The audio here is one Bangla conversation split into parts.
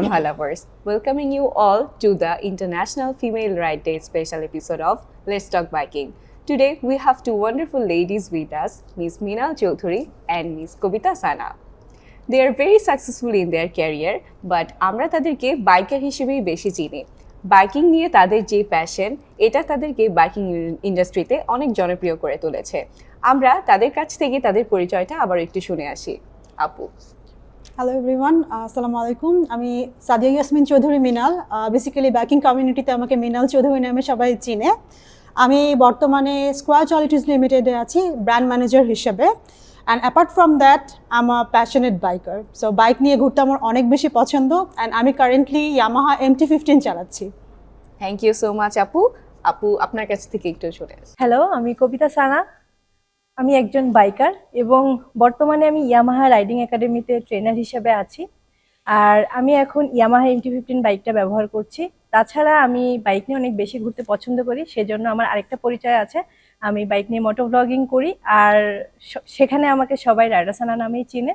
Yamaha lovers, welcoming you all to the International Female Ride Day special episode of Let's Talk Biking. Today we have two wonderful ladies with us, Miss Minal Chaudhuri and Miss Kobita Sana. They are very successful in their career, but আমরা তাদেরকে বাইকার হিসেবেই বেশি চিনি বাইকিং নিয়ে তাদের যে প্যাশন এটা তাদেরকে বাইকিং ইন্ডাস্ট্রিতে অনেক জনপ্রিয় করে তুলেছে আমরা তাদের কাছ থেকে তাদের পরিচয়টা আবার একটু শুনে আসি আপু হ্যালো এভরিওয়ান আসসালামু আলাইকুম আমি সাদিয়া ইয়াসমিন চৌধুরী মিনাল। বেসিক্যালি ব্যাকিং কমিউনিটিতে আমাকে মিনাল চৌধুরী নামে সবাই চিনে। আমি বর্তমানে স্কোয়ার চলিটিস লিমিটেডে আছি ব্র্যান্ড ম্যানেজার হিসেবে। And apart from that um a passionate biker so bike নিয়ে ঘুরতে আমার অনেক বেশি পছন্দ। অ্যান্ড আমি currently Yamaha M T fifteen চালাচ্ছি। থ্যাংক ইউ সো মাচ আপু আপু আপনার কাছ থেকে একটু শুনে আসি। হ্যালো আমি কবিতা সানা। আমি একজন বাইকার এবং বর্তমানে আমি ইয়ামাহা রাইডিং একাডেমিতে ট্রেনার হিসেবে আছি। আর আমি এখন ইয়ামাহা এমটি ফিফটিন বাইকটা ব্যবহার করছি। তাছাড়া আমি বাইক নিয়ে অনেক বেশি ঘুরতে পছন্দ করি সেজন্য আমার আরেকটা পরিচয় আছে। আমি বাইক নিয়ে মোটো ব্লগিং করি আর সেখানে আমাকে সবাই রাইডার সানা নামেই চিনে।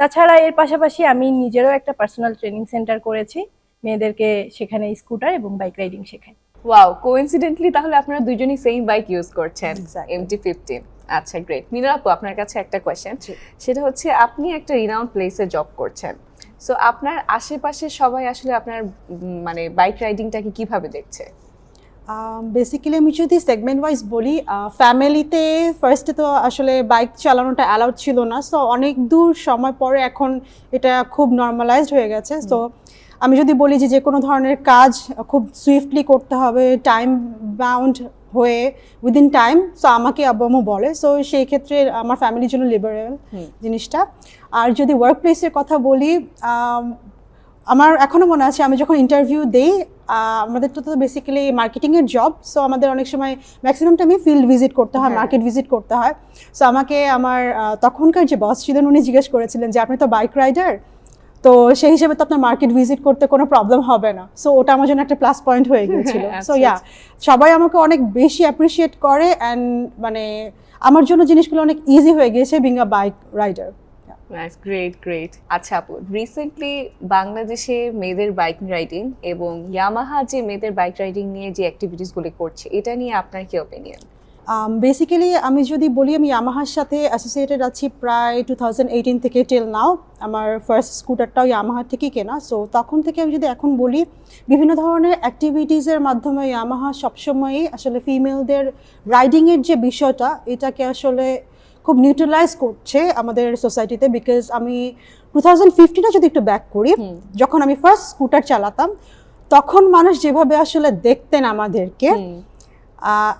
তাছাড়া এর পাশাপাশি আমি নিজেরও একটা পার্সোনাল ট্রেনিং সেন্টার করেছি। মেয়েদেরকে সেখানে স্কুটার এবং বাইক রাইডিং শেখাই। ওয়াও কোইন্সিডেন্টলি তাহলে আপনারা দুজনই সেম বাইক ইউজ করছেন. এমটি ফিফটিন আচ্ছা গ্রেট মিনা আপু আপনার কাছে একটা কোয়েশ্চেন সেটা হচ্ছে আপনি একটা রিনাউন্ড প্লেসে জব করছেন। সো আপনার আশেপাশে সবাই আসলে আপনার মানে বাইক রাইডিংটাকে কীভাবে দেখছে? বেসিক্যালি আমি যদি সেগমেন্ট ওয়াইজ বলি ফ্যামিলিতে ফার্স্টে তো আসলে বাইক চালানোটা অ্যালাউড ছিল না। সো অনেক দূর সময় পরে এখন এটা খুব নর্মালাইজড হয়ে গেছে। সো আমি যদি বলি যে যে কোনো ধরনের কাজ খুব সুইফটলি করতে হবে টাইম বাউন্ড হয়ে উইদিন টাইম সো আমাকে আব্বু আম্মু বলে সো সেই ক্ষেত্রে আমার ফ্যামিলির জন্য লিবারেল জিনিসটা। আর যদি ওয়ার্ক প্লেসের কথা বলি আমার এখনও মনে আছে আমি যখন ইন্টারভিউ দেই আমাদের তো বেসিক্যালি মার্কেটিংয়ের জব সো আমাদের অনেক সময় ম্যাক্সিমাম টাইমে ফিল্ড ভিজিট করতে হয় হ্যাঁ। মার্কেট ভিজিট করতে হয়। সো আমাকে আমার তখনকার যে বস ছিলেন উনি জিজ্ঞেস করেছিলেন যে আপনি তো বাইক রাইডার তো সেই হিসেবে তো আপনার মার্কেট ভিজিট করতে কোনো প্রবলেম হবে না। সো ওটা আমার জন্য একটা প্লাস পয়েন্ট হয়ে গিয়েছিল। সো ইয়া সবাই আমাকে অনেক বেশি অ্যাপ্রিসিয়েট করে অ্যান্ড মানে আমার জন্য জিনিসগুলো অনেক ইজি হয়ে গিয়েছে being a bike rider nice great great আচ্ছা আপু রিসেন্টলি বাংলাদেশে মেয়েদের বাইক রাইডিং এবং ইয়ামাহা যে মেয়েদের বাইক রাইডিং নিয়ে যে অ্যাক্টিভিটিসগুলি করছে এটা নিয়ে আপনার কি ওপিনিয়ন বেসিক্যালি Um, আমি যদি বলি আমি ইয়ামাহার সাথে অ্যাসোসিয়েটেড আছি প্রায় টু থাউজেন্ড এইটিন থেকে টেল নাও আমার ফার্স্ট স্কুটারটাও ইয়ামাহার থেকেই কেনা। সো তখন থেকে আমি যদি এখন বলি বিভিন্ন ধরনের অ্যাক্টিভিটিসের মাধ্যমে ইয়ামাহা সবসময়ই আসলে ফিমেলদের রাইডিংয়ের যে বিষয়টা এটাকে আসলে খুব নিউট্রালাইজ করছে আমাদের সোসাইটিতে বিকজ আমি টু থাউজেন্ড ফিফটিনে যদি একটু ব্যাক করি যখন আমি ফার্স্ট স্কুটার চালাতাম তখন মানুষ যেভাবে আসলে দেখতেন আমাদেরকে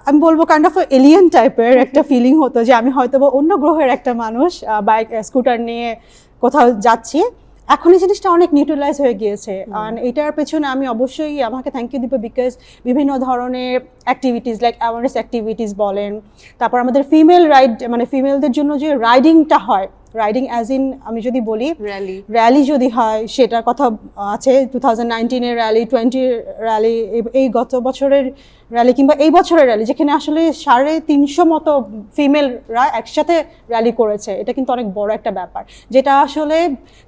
আমি বলব কাইন্ড অফ এলিয়েন টাইপের একটা ফিলিং হতো যে আমি হয়তো বা অন্য গ্রহের একটা মানুষ বাইক স্কুটার নিয়ে কোথাও যাচ্ছি। এখন এই জিনিসটা অনেক নিউট্রালাইজ হয়ে গিয়েছে। আর এটার পেছনে আমি অবশ্যই আমাকে থ্যাংক ইউ দিব বিকজ বিভিন্ন ধরনের অ্যাক্টিভিটিস লাইক অ্যাওয়ারনেস অ্যাক্টিভিটিস বলেন তারপর আমাদের ফিমেল রাইড মানে ফিমেলদের জন্য যে রাইডিংটা হয় রাইডিং অ্যাজ ইন আমি যদি বলি র্যালি র্যালি যদি হয় সেটার কথা আছে টু থাউজেন্ড নাইনটিনের র্যালি টোয়েন্টির র্যালি এই গত বছরের র্যালি কিংবা এই বছরের র্যালি যেখানে আসলে সাড়ে তিনশো মতো ফিমেলরা একসাথে র্যালি করেছে এটা কিন্তু অনেক বড় একটা ব্যাপার। যেটা আসলে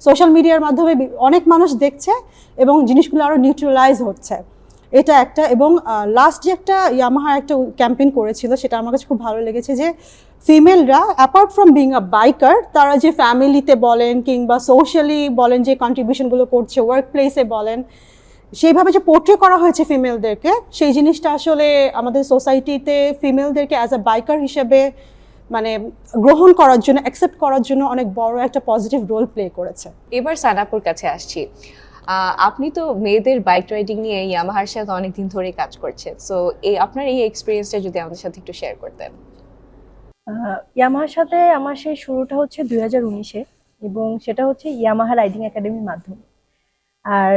সোশ্যাল মিডিয়ার মাধ্যমে অনেক মানুষ দেখছে এবং জিনিসগুলো আরও নিউট্রালাইজ হচ্ছে। এটা একটা এবং লাস্ট যে একটা ইয়ামাহা একটা ক্যাম্পেইন করেছিল সেটা আমার কাছে খুব ভালো লেগেছে যে ফিমেলরা apart from being a biker তারা যে ফ্যামিলিতে বলেন কিংবা সোশ্যালি বলেন যে কন্ট্রিবিউশনগুলো করছে ওয়ার্ক প্লেসে বলেন, সেইভাবে যে পোর্ট্রে করা হয়েছে ফিমেলদেরকে সেই জিনিসটা আসলে আমাদের সোসাইটিতে ফিমেলদেরকে অ্যাজ আ বাইকার হিসেবে মানে গ্রহণ করার জন্য অ্যাকসেপ্ট করার জন্য অনেক বড় একটা পজিটিভ রোল প্লে করেছে। এবার সানাপুর কাছে আসছি। আপনি তো মেয়েদের বাইক রাইডিং নিয়ে ইয়ামাহার সাথে অনেকদিন ধরে কাজ করছেন। সো এই আপনার এই এক্সপিরিয়েন্সটা যদি আমাদের সাথে একটু শেয়ার করতেন। ইয়ামাহার সাথে আমার সেই শুরুটা হচ্ছে দুই হাজার উনিশে এবং সেটা হচ্ছে ইয়ামাহা রাইডিং একাডেমির মাধ্যমে। আর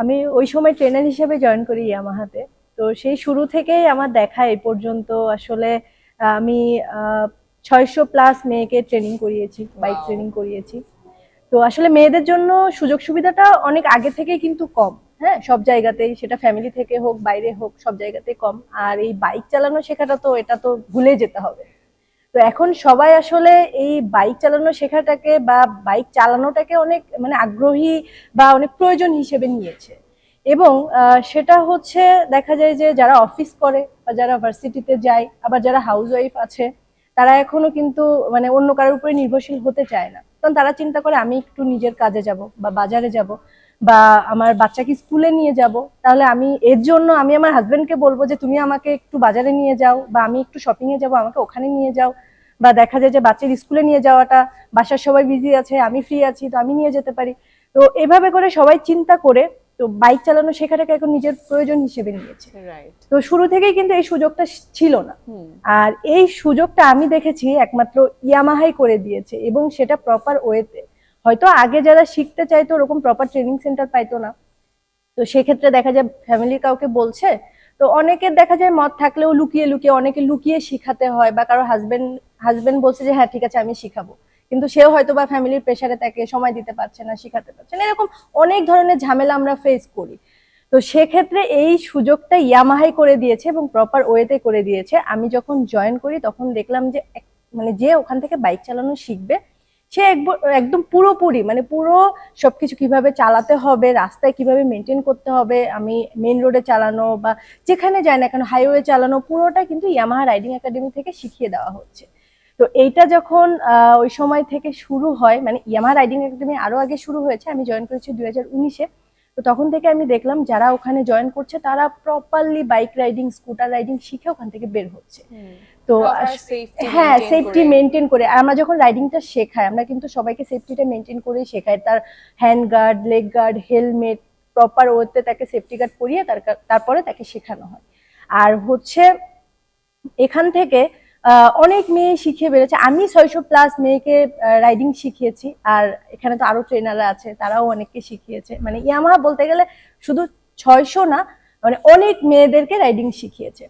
আমি ওই সময় ট্রেনার হিসেবে জয়েন করি ইয়ামাহাতে তো সেই শুরু থেকেই আমার দেখা এই পর্যন্ত আসলে আমি ছয়শো প্লাস মেয়েকে ট্রেনিং করিয়েছি বাইক ট্রেনিং করিয়েছি। তো আসলে মেয়েদের জন্য সুযোগ সুবিধাটা অনেক আগে থেকে কিন্তু কম। হ্যাঁ সব জায়গাতেই সেটা ফ্যামিলি থেকে হোক, বাইরে হোক, সব জায়গাতেই কম। আর এই বাইক চালানো শেখাটা তো, এটা তো ভুলে যেতে হবে। তো এখন সবাই আসলে এই বাইক চালানো শেখাটাকে বা বাইক চালানোটাকে অনেক মানে আগ্রহী বা অনেক প্রয়োজন হিসেবে নিয়েছে। এবং সেটা হচ্ছে দেখা যায় যে যারা অফিস করে বা যারা ভার্সিটিতে যায়, আবার যারা হাউস ওয়াইফ আছে, তারা এখনও কিন্তু মানে অন্য কারোর উপরে নির্ভরশীল হতে চায় না। তখন তারা চিন্তা করে আমি একটু নিজের কাজে যাব বা বাজারে যাব বা আমার বাচ্চাকে স্কুলে নিয়ে যাব। তাহলে আমি, এর জন্য আমি আমার হাজব্যান্ডকে বলব যে, তুমি আমাকে একটু বাজারে নিয়ে যাও বা আমি একটু শপিংয়ে যাব, আমাকে ওখানে নিয়ে যাও। বা দেখা যায় যে, বাচ্চার স্কুলে নিয়ে যাওয়াটা, বাসার সবাই বিজি আছে, আমি ফ্রি আছি, তো আমি নিয়ে যেতে পারি। তো এভাবে করে সবাই চিন্তা করে তো বাইক চালানো শেখাটাকে এখন নিজের প্রয়োজন হিসেবে নিয়েছে। রাইট তো শুরু থেকেই কিন্তু এই সুযোগটা ছিল না। আর এই সুযোগটা আমি দেখেছি একমাত্র ইয়ামাহাই করে দিয়েছে এবং সেটা প্রপার ওয়েতে হয়তো আগে যারা শিখতে চাইতো ওরকম প্রপার ট্রেনিং সেন্টার পাইতো না। তো সেক্ষেত্রে দেখা যায় ফ্যামিলির কাউকে বলছে তো অনেকের দেখা যায় মত থাকলেও লুকিয়ে লুকিয়ে অনেকে লুকিয়ে শিখাতে হয় বা কারও হাজবেন্ড হাজবেন্ড বলছে যে হ্যাঁ ঠিক আছে আমি শিখাবো। কিন্তু সেও হয়তো বা ফ্যামিলির প্রেশারে তাকে সময় দিতে পারছে না, শিখাতে পারছে না, এরকম অনেক ধরনের ঝামেলা আমরা ফেস করি। তো সেক্ষেত্রে এই সুযোগটা ইয়ামাহাই করে দিয়েছে এবং প্রপার ওয়েতে করে দিয়েছে। আমি যখন জয়েন করি, তখন দেখলাম যে মানে যে ওখান থেকে বাইক চালানো শিখবে, সে একদম পুরোপুরি মানে পুরো সবকিছু কীভাবে চালাতে হবে, রাস্তায় কীভাবে মেনটেন করতে হবে, আমি মেন রোডে চালানো বা যেখানে যায় না কেন হাইওয়ে চালানো, পুরোটা কিন্তু ইয়ামাহা রাইডিং একাডেমি থেকে শিখিয়ে দেওয়া হচ্ছে। তো এইটা যখন আহ, ওই সময় থেকে শুরু হয় মানে ইয়ামাহা রাইডিং একাডেমি আরও আগে শুরু হয়েছে আমি জয়েন করেছি দুই হাজার উনিশে। তো তখন থেকে আমি দেখলাম যারা ওখানে জয়েন করছে তারা properly bike riding scooter riding শিখে ওখান থেকে বের হচ্ছে। তো হ্যাঁ সেফটি মেনটেন করে। আমরা যখন রাইডিংটা শেখাই আমরা কিন্তু সবাইকে সেফটিটা মেনটেন করে শেখাই। তার hand guard leg guard helmet proper ওতে তাকে সেফটি গার্ড পরিয়ে তার তারপরে তাকে শেখানো হয়। আর হচ্ছে এখান থেকে অনেক মেয়ে শিখে বেড়েছে। আমি ছয়শো প্লাস মেয়েকে রাইডিং শিখিয়েছি। আর এখানে তো আরও ট্রেনাররা আছে, তারাও অনেককে শিখিয়েছে। মানে ইয়ামাহা বলতে গেলে শুধু ছয়শো না মানে অনেক মেয়েদেরকে রাইডিং শিখিয়েছে।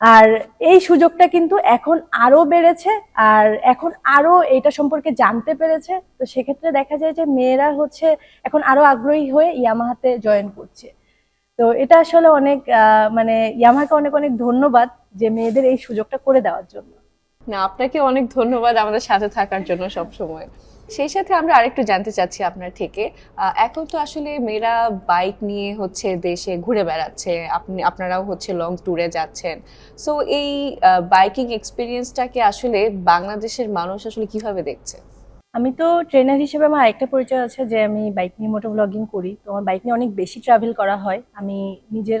আর এই সুযোগটা কিন্তু এখন আরও বেড়েছে, আর এখন আরও এটা সম্পর্কে জানতে পেরেছে। তো সেক্ষেত্রে দেখা যায় যে মেয়েরা হচ্ছে এখন আরও আগ্রহী হয়ে ইয়ামাহাতে জয়েন করছে। তো এটা আসলে অনেক মানে ইয়ামাহাকে অনেক অনেক ধন্যবাদ। যে মেয়েদের এই সুযোগটা করে দেওয়ার জন্য। না আপনাকে অনেক ধন্যবাদ আমাদের সাথে থাকার জন্য সব সময় সেই সাথে আমরা আরেকটু জানতে চাচ্ছি আপনার থেকে এখন তো আসলে মেয়েরা বাইক নিয়ে হচ্ছে দেশে ঘুরে বেড়াচ্ছে আপনি আপনারাও হচ্ছে লং ট্যুরে যাচ্ছেন। সো এই বাইকিং এক্সপিরিয়েন্সটাকে আসলে বাংলাদেশের মানুষ আসলে কীভাবে দেখছে? আমি তো ট্রেনার হিসেবে আমার আরেকটা পরিচয় আছে যে আমি বাইক নিয়ে মোটো ব্লগিং করি। তো আমার বাইক নিয়ে অনেক বেশি ট্রাভেল করা হয়। আমি নিজের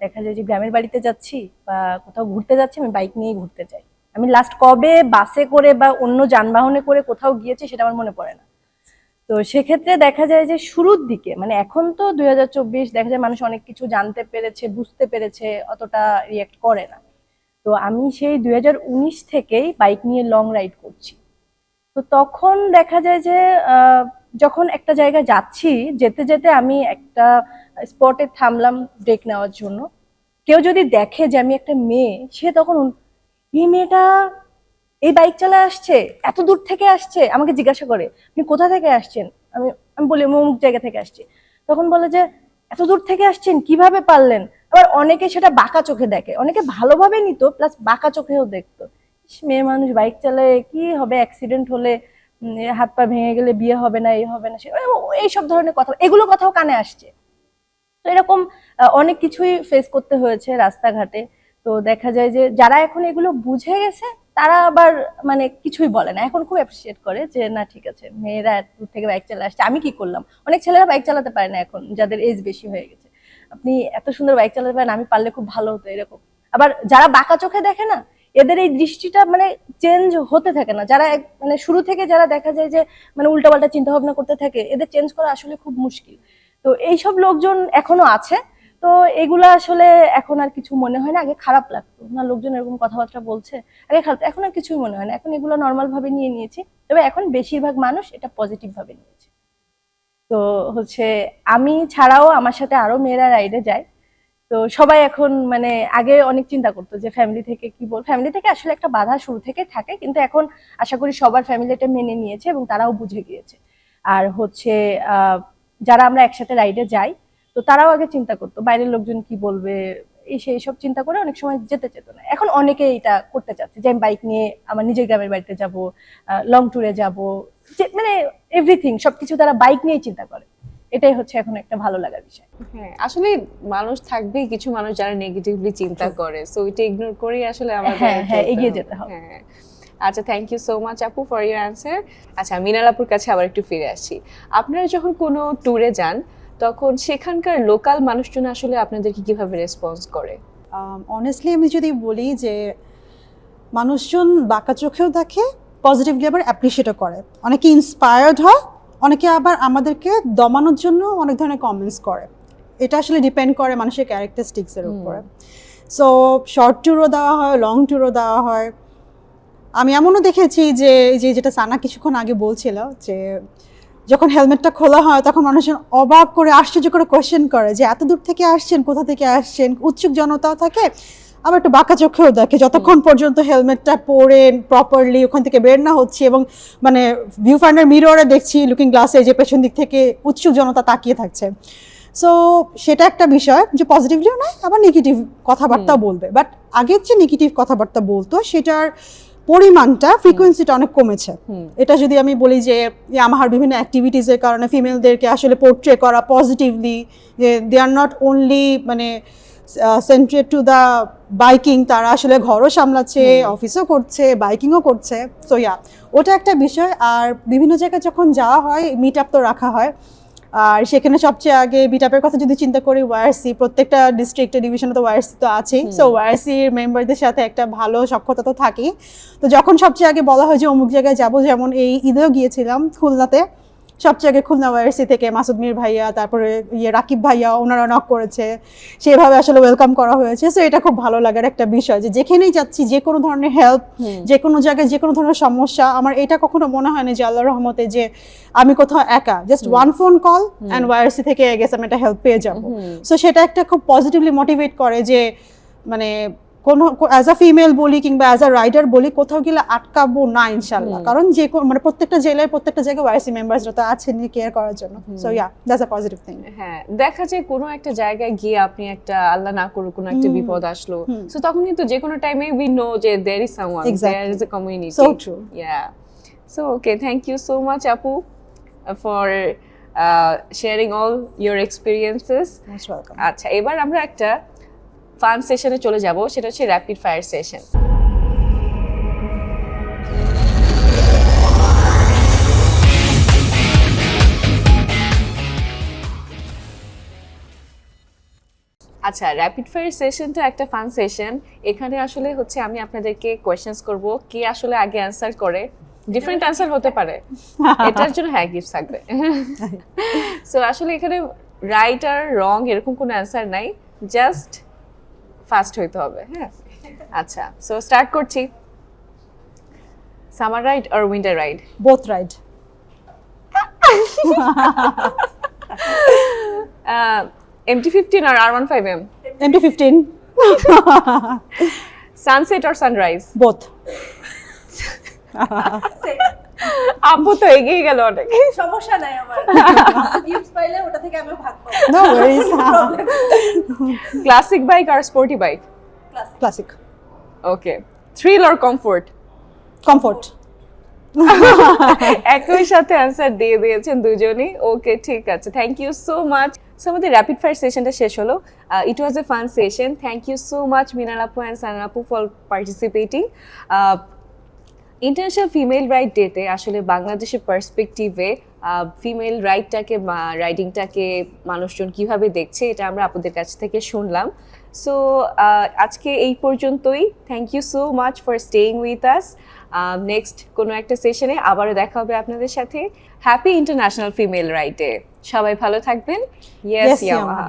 দেখা যায় যে গ্রামের বাড়িতে যাচ্ছি বা কোথাও ঘুরতে যাচ্ছি, আমি বাইক নিয়েই ঘুরতে যাই। আমি লাস্ট কবে বাসে করে বা অন্য যানবাহনে করে কোথাও গিয়েছি সেটা আমার মনে পড়ে না। তো সেক্ষেত্রে দেখা যায় যে শুরুর দিকে মানে এখন তো দুই হাজার চব্বিশ দেখা যায় মানুষ অনেক কিছু জানতে পেরেছে, বুঝতে পেরেছে, অতটা রিয়াক্ট করে না। তো আমি সেই দুই হাজার উনিশ থেকেই বাইক নিয়ে লং রাইড করছি। তো তখন দেখা যায় যে যখন একটা জায়গায় যাচ্ছি, যেতে যেতে আমি একটা স্পটে থামলাম ব্রেক নেওয়ার জন্য। কেউ যদি দেখে যে আমি একটা মেয়ে, সে তখন, এই মেয়েটা এই বাইক চালায় আসছে, এত দূর থেকে আসছে? আমাকে জিজ্ঞাসা করে, আপনি কোথা থেকে আসছেন? আমি আমি বলি অমুক জায়গা থেকে আসছি। তখন বলে যে, এত দূর থেকে আসছেন, কীভাবে পারলেন? আবার অনেকে সেটা বাঁকা চোখে দেখে। অনেকে ভালোভাবে নিত প্লাস বাঁকা চোখেও দেখতো। মেয়ে মানুষ বাইক চালায়, কি হবে? অ্যাক্সিডেন্ট হলে হাত পা ভেঙে গেলে বিয়ে হবে না এই হবে না, সে এইসব ধরনের কথা, এগুলো কথাও কানে আসছে। তো এরকম অনেক কিছুই ফেস করতে হয়েছে রাস্তাঘাটে। তো দেখা যায় যে যারা এখন এগুলো বুঝে গেছে, তারা আবার মানে কিছুই বলে না। এখন খুব অ্যাপ্রিসিয়েট করে যে, না, ঠিক আছে, মেয়েরা দূর থেকে বাইক চালা আসছে, আমি কি করলাম? অনেক ছেলেরা বাইক চালাতে পারে না এখন, যাদের এজ বেশি হয়ে গেছে। আপনি এত সুন্দর বাইক চালাতে পারেন, আমি পারলে খুব ভালো হতো, এরকম। আবার যারা বাঁকা চোখে দেখে না এদের এই দৃষ্টিটা মানে চেঞ্জ হতে থাকে না। যারা মানে শুরু থেকে যারা দেখা যায় যে মানে উল্টাপাল্টা চিন্তা ভাবনা করতে থাকে, এদের চেঞ্জ করা আসলে খুব মুশকিল। তো এইসব লোকজন এখনও আছে। তো এগুলা আসলে এখন আর কিছু মনে হয় না। আগে খারাপ লাগতো। না, লোকজন এরকম কথাবার্তা বলছে। আগে খারাপ এখন আর কিছুই মনে হয় না। এখন এগুলো নর্মাল ভাবে নিয়ে নিয়েছি। তবে এখন বেশিরভাগ মানুষ এটা পজিটিভ ভাবে নিয়েছে। তো হচ্ছে আমি ছাড়াও আমার সাথে আরও মেয়েরা রাইডে যায়। তো সবাই এখন মানে আগে অনেক চিন্তা করতো যে ফ্যামিলি থেকে কি বল ফ্যামিলি থেকে আসলে একটা বাধা শুরু থেকে থাকে, কিন্তু এখন আশা করি সবার ফ্যামিলি এটা মেনে নিয়েছে এবং তারাও বুঝে গিয়েছে। আর হচ্ছে যারা আমরা একসাথে রাইডে যাই, তো তারাও আগে চিন্তা করতো, বাইরের লোকজন কি বলবে এই সেই সব চিন্তা করে অনেক সময় যেতে চেত না। এখন অনেকে এটা করতে চাচ্ছে যে আমি বাইক নিয়ে আমার নিজের গ্রামের বাড়িতে যাব লং ট্যুরে যাব মানে এভরিথিং সবকিছু তারা বাইক নিয়েই চিন্তা করে। এটাই হচ্ছে এখন একটা ভালো লাগার বিষয়। হ্যাঁ আসলে মানুষ থাকবেই কিছু মানুষ যারা নেগেটিভলি চিন্তা করে। সো এটা ইগনোর করেই আসলে আমাদের হ্যাঁ, হ্যাঁ, এগিয়ে যেতে হবে। হ্যাঁ। আচ্ছা থ্যাংক ইউ সো মাচ আপু ফর ইউর অ্যান্সার আচ্ছা মিনাল আপুর কাছে আবার একটু ফিরে আসি। আপনারা যখন কোনো ট্যুরে যান তখন সেখানকার লোকাল মানুষজন আসলে আপনাদেরকে কীভাবে রেসপন্স করে? অনেস্টলি আমি যদি বলি যে মানুষজন বাঁকা চোখেও দেখে পজিটিভলি আবার অ্যাপ্রিসিয়েটও করে। অনেকে ইন্সপায়ার্ড হয় অনেকে আবার আমাদেরকে দমানোর জন্য অনেক ধরনের কমেন্টস করে। এটা আসলে ডিপেন্ড করে মানুষের ক্যারেক্টারিস্টিক্সের উপরে। সো শর্ট ট্যুরও দেওয়া হয় লং ট্যুরও দেওয়া হয়। আমি এমনও দেখেছি যে যে যেটা সানা কিছুক্ষণ আগে বলছিল যে যখন হেলমেটটা খোলা হয় তখন মানুষজন অবাক করে আশ্চর্য করে কোয়েশ্চেন করে যে এত দূর থেকে আসছেন? কোথা থেকে আসছেন? উৎসুক জনতাও থাকে? আবার একটু বাঁকা চোখেও দেখে যতক্ষণ পর্যন্ত হেলমেটটা পরে প্রপারলি ওখান থেকে বের না হচ্ছে এবং মানে ভিউ ফাইন্ডার মিররে দেখছি লুকিং গ্লাসে যে পেছন দিক থেকে উৎসুক জনতা তাকিয়ে থাকছে। সো সেটা একটা বিষয় যে পজিটিভলিও নয় আবার নেগেটিভ কথাবার্তাও বলবে। বাট আগের যে নেগেটিভ কথাবার্তা বলতো সেটার পরিমাণটা ফ্রিকোয়েন্সিটা অনেক কমেছে। এটা যদি আমি বলি যে আমার বিভিন্ন অ্যাক্টিভিটিসের কারণে ফিমেলদেরকে আসলে পোর্ট্রে করা পজিটিভলি যে দে আর নট অনলি মানে সেন্ট্রেড টু দ্য বাইকিং তারা আসলে ঘরও সামলাচ্ছে অফিসও করছে বাইকিংও করছে। সো ইয়া ওটা একটা বিষয়। আর বিভিন্ন জায়গায় যখন যাওয়া হয় মিট আপ তো রাখা হয়। আর সেখানে সবচেয়ে আগে মিট আপের কথা যদি চিন্তা করি ওয়ারসি প্রত্যেকটা ডিস্ট্রিক্টের ডিভিশনে তো ওয়ারসি তো আছেই। সো ওয়ারসির মেম্বারদের সাথে একটা ভালো সক্ষতা তো থাকেই। তো যখন সবচেয়ে আগে বলা হয় যে অমুক জায়গায় যাব যেমন এই ঈদেও গিয়েছিলাম খুলনাতে সবচেয়ে আগে খুলনা ওয়ারসি থেকে মাসুদ মির ভাইয়া তারপরে ইয়ে রাকিব ভাইয়া ওনারা নক করেছে। সেভাবে আসলে ওয়েলকাম করা হয়েছে। সো এটা খুব ভালো লাগার একটা বিষয় যে যেখানেই যাচ্ছি যে কোনো ধরনের হেল্প যে কোনো জায়গায় যে কোনো ধরনের সমস্যা আমার এটা কখনো মনে হয় না যে আল্লাহ রহমতে যে আমি কোথাও একা। Just one phone call and Warsi থেকে গেছে আমি একটা হেল্প পেয়ে যাব। সো সেটা একটা খুব পজিটিভলি মোটিভেট করে যে মানে কোনো অ্যাজ আ ফিমেল বলি কিংবা অ্যাজ আ রাইডার বলি কোথাও গেলে আটকাবো না ইনশাল্লাহ। কারণ যে মানে প্রত্যেকটা জেলায় প্রত্যেকটা জায়গায় ওয়াইসি মেম্বার্সরা তো আছেন কেয়ার করার জন্য। So yeah that's a positive thing হ্যাঁ দেখা যায় কোনো একটা জায়গায় গিয়ে আপনি একটা আল্লাহ না করুক কোনো একটা বিপদ আসলো। সো তখন কিন্তু যে কোনো টাইমে উই নো যে there is someone. There is a community so true you so much, Apu, uh, for uh, sharing all your experiences. Most welcome আচ্ছা এবার আমরা একটা ফান সেশনে চলে যাব সেটা হচ্ছে র্যাপিড ফায়ার সেশন আচ্ছা র্যাপিড ফায়ার সেশনটা একটা ফান সেশন এখানে আসলে হচ্ছে আমি আপনাদেরকে কোয়েশ্চেন্স করব কে আসলে আগে অ্যান্সার করে? ডিফারেন্ট অ্যান্সার হতে পারে। এটার জন্য হ্যাঁ গিফট থাকবে। সো আসলে এখানে রাইট আর রং এরকম কোনো অ্যান্সার নাই। জাস্ট ফাস্ট হইতে হবে হ্যাঁ? আচ্ছা সো স্টার্ট করছি। সামার রাইড আর winter ride both ride MT fifteen আর আর one five M MT fifteen sunset আর সানরাইজ বোথ আপু তো এগিয়ে গেল অনেক। সমস্যা নাই আমার। গিফট পাইলে ওটা থেকে আমি ভাগ পাবো নো ওয়ারিজ ক্লাসিক বাইক আর sporty bike classic okay thrill আর কমফোর্ট কমফোর্ট একই সাথে অ্যান্সার দিয়ে দিয়েছেন দুজনই। ওকে ঠিক আছে। Thank you so much so আমাদের র্যাপিড ফায়ার সেশনটা শেষ হলো। It was a fun session thank you so much Minal আপু অ্যান্ড সানাল আপু for participating international female right ডেতে আসলে বাংলাদেশের পার্সপেক্টিভে ফিমেল রাইটটাকে রাইডিংটাকে মানুষজন কীভাবে দেখছে এটা আমরা আপনাদের কাছ থেকে শুনলাম। সো আজকে এই পর্যন্তই। Thank you so much for staying with us next কোনো একটা সেশনে আবারও দেখা হবে আপনাদের সাথে। হ্যাপি ইন্টারন্যাশনাল ফিমেল রাইটে সবাই ভালো থাকবেন। Yes Yamaha.